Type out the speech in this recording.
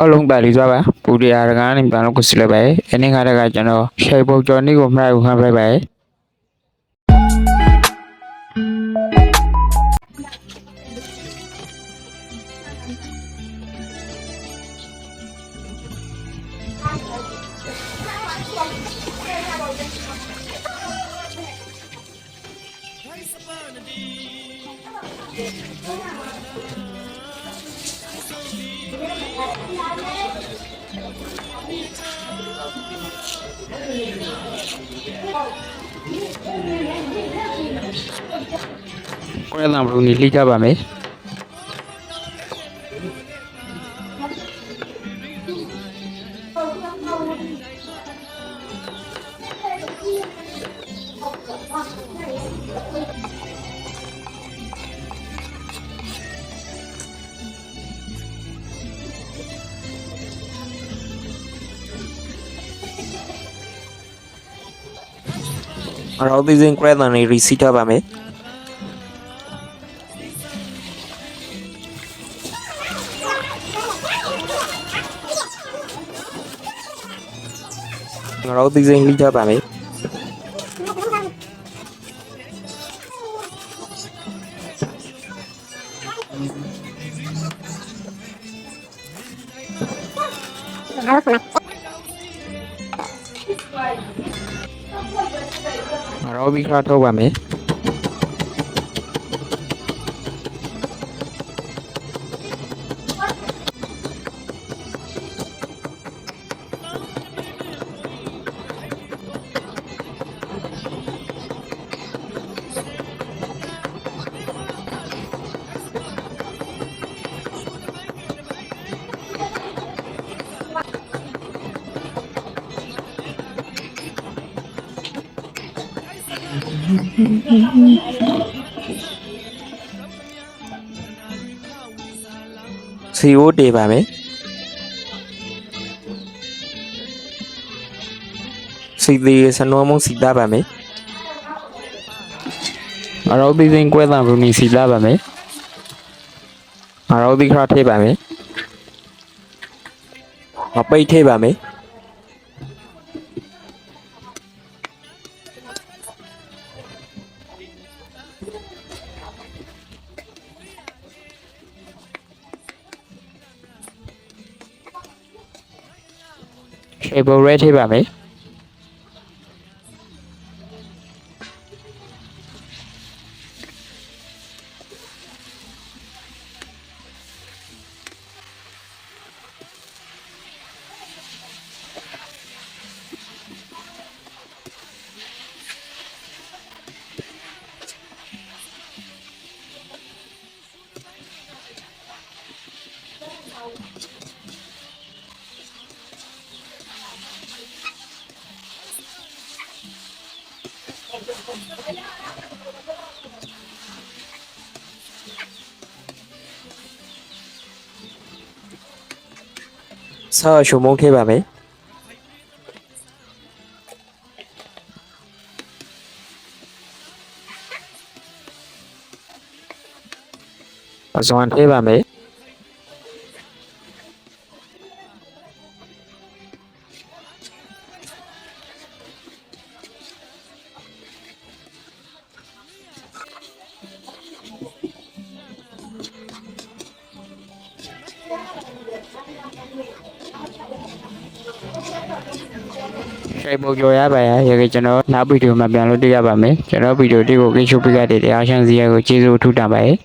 အားလုံးပါလီသွားပါပူရီယာကနေပြန်လို့ကိုစလဲပဲအနေခါတကကျွန်တော်ရှေပုတ်ကျော်နေကိုမှတ်ယူခံပြပဲ ကိုရတဲ့ဘလူးနီလိကြပါမယ် are all these incredible receipt of Ame. are all these English of Ame. ရောဘီခါထုတ်ပါမယ် စီအိုတေပါမယ်စီဒီစနောမုံစီတာပါမယ်ရောဒီဇင်ကွဲတဲ့ဘလူးနီစီလာပါမယ်ရောဒီခါထေးပါမယ်မပိတ်ထေးပါမယ် She will read me. Thank you. sa số môn thi bà mấy ở dọn thi bà mấy ရှိပုတ်ကြော်ရပါရဲ့ရေကျွန်တော်နောက်ဗီဒီယိုမှာပြန်လို့တွေ့ရပါမယ်ကျွန်တော်ဗီဒီယိုဒီကိုကိချုပ်ပြခဲ့တဲ့တရားရှင်းစီရကိုကျေးဇူးအထူးတင်ပါတယ်